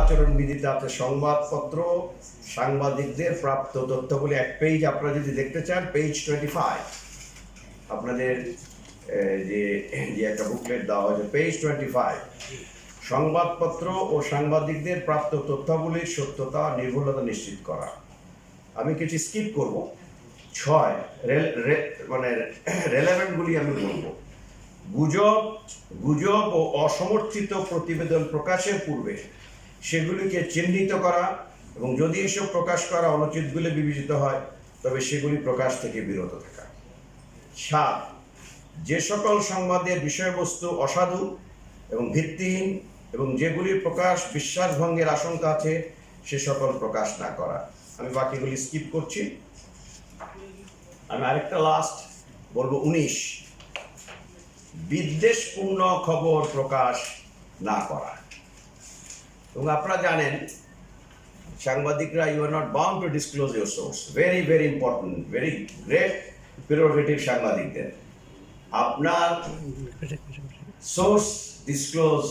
আচরণবিধিতে আছে সংবাদপত্র, সাংবাদিকদের প্রাপ্ত তথ্যগুলি এক পেজ আপনারা যদি দেখতে চান পেজ টোয়েন্টি ফাইভ আপনাদের যে যে একটা বুকলেট দেওয়া হয়েছে পেজ টোয়েন্টি ফাইভ সংবাদপত্র ও সাংবাদিকদের প্রাপ্ত তথ্যগুলির সত্যতা, নির্ভুলতা নিশ্চিত করা। আমি কিছু স্কিপ করব। ছয় মানে রেলেভেন্টগুলি আমি বলব। গুজব গুজব ও অসমর্থিত প্রতিবেদন প্রকাশের পূর্বে সেগুলিকে চিহ্নিত করা এবং যদি এসব প্রকাশ করা অনুচিত বলে বিবেচিত হয়, তবে সেগুলি প্রকাশ থেকে বিরত থাকা। সাত, যে সকল সংবাদের বিষয়বস্তু অসাধু এবং ভিত্তিহীন এবং যেগুলির প্রকাশ বিশ্বাসভঙ্গের আশঙ্কা আছে, সে সকল প্রকাশ না করা। আমি বাকিগুলি স্কিপ করছি। আমি আরেকটা লাস্ট বলব উনিশ। বিদ্বেষপূর্ণ খবর প্রকাশ না করা। এবং আপনারা জানেন সাংবাদিকরা you are not bound to disclose your source very very important very great prerogative সাংবাদিকদের আপনার সোর্স ডিসক্লোজ